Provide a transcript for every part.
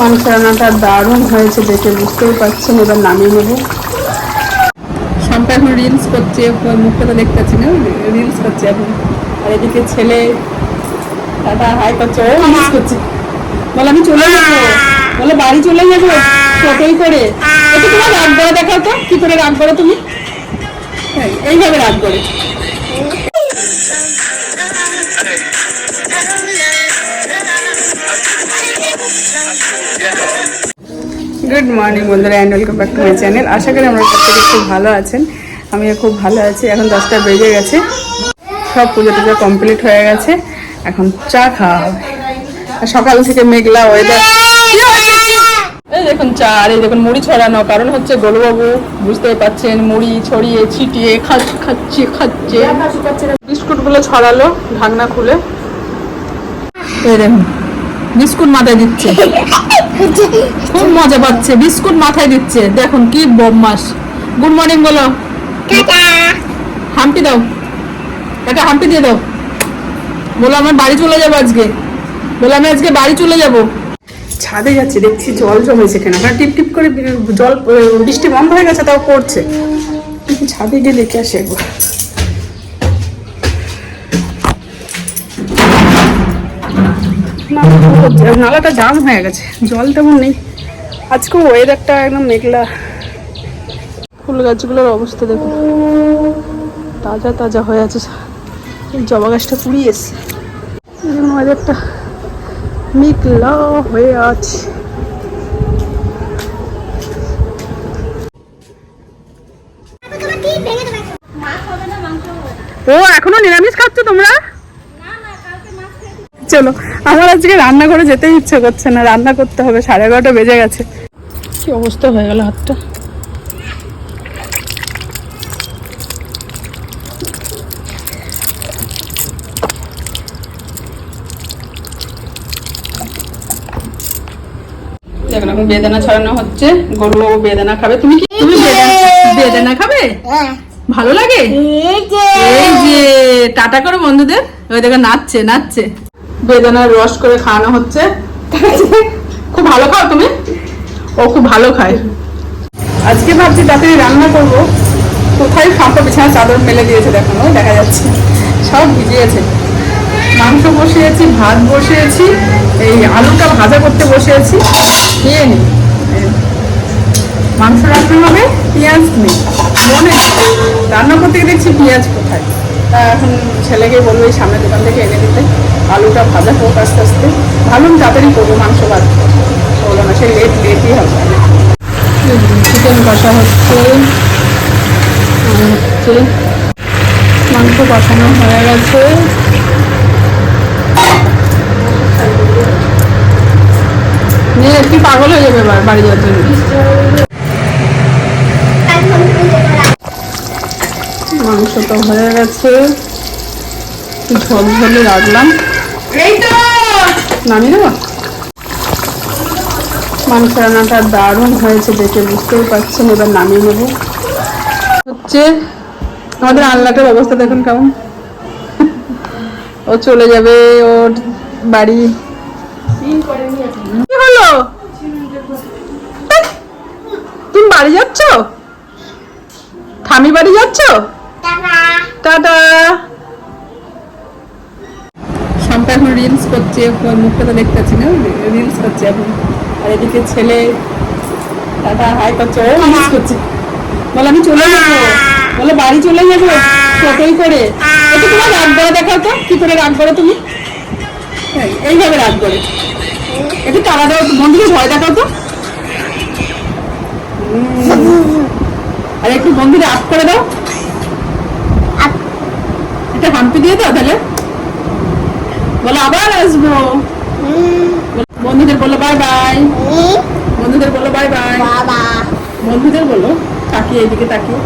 মাংস রান্নাটা দারুণ হয়েছে দেখে বুঝতেই পারছেন এবার নামিয়ে নেব। শাম্পা এখন রিলস করছে মুখটা তো দেখতে পাচ্ছি না রিলস করছে এখন। আর এদিকে ছেলে টাটা হাই করছে ও রিলস করছে। বলে আমি চলে যাব। বলে বাড়ি চলে যাব টোটোই করে? একটু তোমার রাগ করে দেখাও তো কি করে রাগ করো তুমি? হ্যাঁ, এইভাবে রাগ করে। গুড মর্নিং বন্ধুরা and welcome back to my channel আশা করি আমরা প্রত্যেকে খুব ভালো আছেন। আমিও খুব ভালো আছি। এখন দশটা বেজে গেছে। সব পুজো টুজো কমপ্লিট হয়ে গেছে। এখন চা খাওয়া হবে। সকাল থেকে মেঘলা ওয়েদার এই দেখুন চা, আর এই দেখুন মুড়ি ছড়ানো। কারণ হচ্ছে গোলুবাবু, বুঝতেই পাচ্ছেন, মুড়ি ছড়িয়ে, ছিটিয়ে, খাচ্ছে খাচ্ছে খাচ্ছে। বিস্কুটগুলো ছড়ালো ঢাকনা খুলে। এই দেখুন। বিস্কুট মাথায় দিচ্ছে। খুব মজা পাচ্ছে বিস্কুট মাথায় দিচ্ছে। দেখুন কি বদমাস গুড মর্নিং বলো। হাম্পি দাও। একটা হাম্পি দিয়ে দাও। বলো আমার বাড়ি চলে যাব আজকে। বলো আমি আজকে বাড়ি চলে যাব। ছাদে যাচ্ছি দেখছি জল জমেছে কেন। আপনার টিপ টিপ করে জল বৃষ্টি বন্ধ হয়ে গেছে তাও পড়ছে। ছাদে গিয়ে দেখে আসি একবার। নালাটা জাম হয়ে গেছে জল তেমন নেই। আজকে ওয়েদারটা একদম মেঘলা। ফুল গাছগুলোর অবস্থা দেখুন। তাজা তাজা হয়ে আছে জবা গাছটা পুড়িয়ে এসছে। এই জন্য ওয়েদারটা মেঘলা হয়ে আছে। ও এখনও নিরামিষ খাচ্ছ তোমরা? চলো আমার আজকে রান্না করে যেতেই ইচ্ছে করছে না রান্না করতে হবে সাড়ে এগারোটা বেজে গেছে। কি অবস্থা হয়ে গেল হাতটা? দেখুন এখন বেদানা ছড়ানো হচ্ছে গরু বেদানা খাবে। তুমি কি তুমি বেদানা- বেদানা খাবে? ভালো লাগে? এই যে টাটা করে বন্ধুদের। ওই দেখে নাচছে নাচছে। বেদানার রস করে খাওয়ানো হচ্ছে। খুব ভালো খাও তুমি? ও খুব ভালো খায়। আজকে ভাবছি তাড়াতাড়ি রান্না করব। কোথায় ফাঁকা বিছানা চাদর মেলে দিয়েছে ওই দেখা যাচ্ছে। সব ভিজিয়েছে। মাংস বসিয়েছি, ভাত বসিয়েছি, এই আলুটা ভাজা করতে বসিয়েছি। খেয়ে নি। মাংস রাখতে হবে, পেঁয়াজ নেই। মনে রান্না করতে দেখছি পেঁয়াজ কোথায়। তা এখন ছেলেকে বলব এই সামনের দোকান থেকে এনে দিতে। আলুটা ভাজা হোক আস্তে আস্তে। ভালো তাড়াতাড়ি করব, মাংস ভাত। বলো না সেই লেট লেটই হবে। চিকেন কষা হচ্ছে। হচ্ছে মাংস কষানো হয়ে গেছে। নিয়ে কি পাগল হয়ে যাবে বাড়ি যাওয়ার মাংস তো হয়ে গেছে। ঝোল ঝোলে রাখলাম। নামিয়ে দেবো? মাংস রান্নাটা দারুণ হয়েছে দেখে বুঝতেই পারছেন, এবার নামিয়ে নেব। হচ্ছে, আমাদের আল্লাটার অবস্থা দেখুন কেমন। ও চলে যাবে, ওর বাড়ি। কি হলো? তুমি বাড়ি যাচ্ছ? থামি বাড়ি যাচ্ছ? টাটা। শাম্পা এখন রিলস করছে মুখটা তো দেখতে পাচ্ছি না রিলস করছে এখন। আর এদিকে ছেলে টাটা হাই করছে ও রিলস করছে। বলে আমি চলে যাব। বলে বাড়ি চলে যাব? টোটোই করে? একটু তোমার রাগ করে দেখাও তো কি করে রাগ করো তুমি? হ্যাঁ, এইভাবে রাগ করে। একটু তারা দাও বন্ধুকে ভয় দেখাও তো। আর একটু বন্ধুদের আপ করে দাও। একটা হাম্পি দিয়ে দাও তাহলে। বলো আবার আসব। বন্ধুদের বলো বাই বাই বন্ধুদের বলো বাই বাই বন্ধুদের বলো তাকিয়ে এদিকে তাকিয়ে।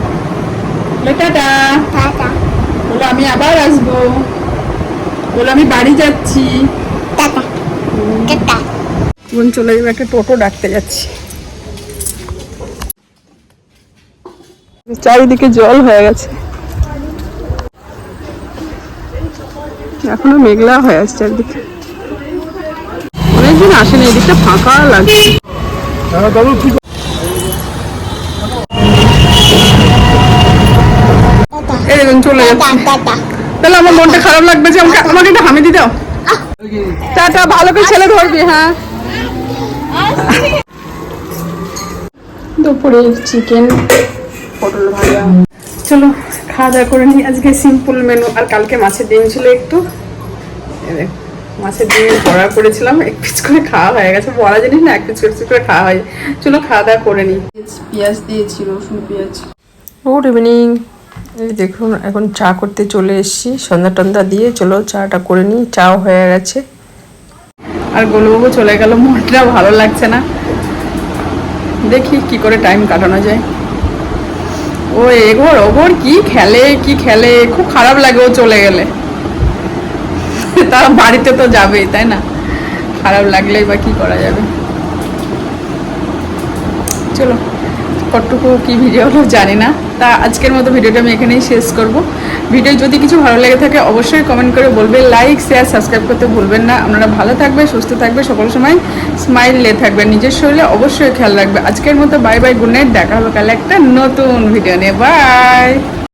বলো টাটা। বলো আমি আবার আসব। বলো আমি বাড়ি যাচ্ছি। বোন চলে যাবে একটা টোটো ডাকতে যাচ্ছি। চারিদিকে জল হয়ে গেছে। এখনও মেঘলা হয়ে আসছে একদিকে। অনেক মানুষজন আসেনি এদিকটা ফাঁকা লাগছে। এই দেখুন চলে যাচ্ছে। তাহলে আমার মনটা খারাপ লাগবে যে আমাকে আমাকে একটা হামি দি দাও। টাটা ভালো করে ছেলে ধরবি হ্যাঁ। দুপুরে চিকেন পটল ভাজা। চলো। খাওয়া দাওয়া করে নিই। আজকে সিম্পল মেনু আর কালকে মাছের ডিম ছিল একটু। মাছের ডিম বড়া করেছিলাম এক পিস করে খাওয়া হয়ে গেছে। বড়া জিনিস না এক পিস পিস করে খাওয়া হয়। চলো খাওয়া দাওয়া করে নিই। পেঁয়াজ দিয়েছি রসুন পেঁয়াজ। গুড ইভিনিং এই দেখুন এখন চা করতে চলে এসেছি। সন্ধ্যা টন্ধা দিয়ে চলো চাটা করে নিই। চাও হয়ে গেছে। আর গোলুবাবু চলে গেল। মনটা ভালো লাগছে না। দেখি কি করে টাইম কাটানো যায়। ও এগোর, ওগোর কি খেলে কি খেলে? খুব খারাপ লাগে ও চলে গেলে। তার বাড়িতে তো যাবেই, তাই না? খারাপ লাগলেই বা কি করা যাবে? চলো। কতটুকু কি ভিডিও হলো জানি না। তা আজকের মতো ভিডিওটা আমি এখানেই শেষ করব। ভিডিও যদি কিছু ভালো লেগে থাকে, অবশ্যই কমেন্ট করে বলবে লাইক শেয়ার সাবস্ক্রাইব করতে ভুলবেন না। আপনারা ভালো থাকবে, সুস্থ থাকবে, সকল সময় স্মাইল লে থাকবে নিজের শরীরে অবশ্যই খেয়াল রাখবে। আজকের মতো বাই বাই গুড নাইট দেখা হবে কালে একটা নতুন ভিডিও নিয়ে। বাই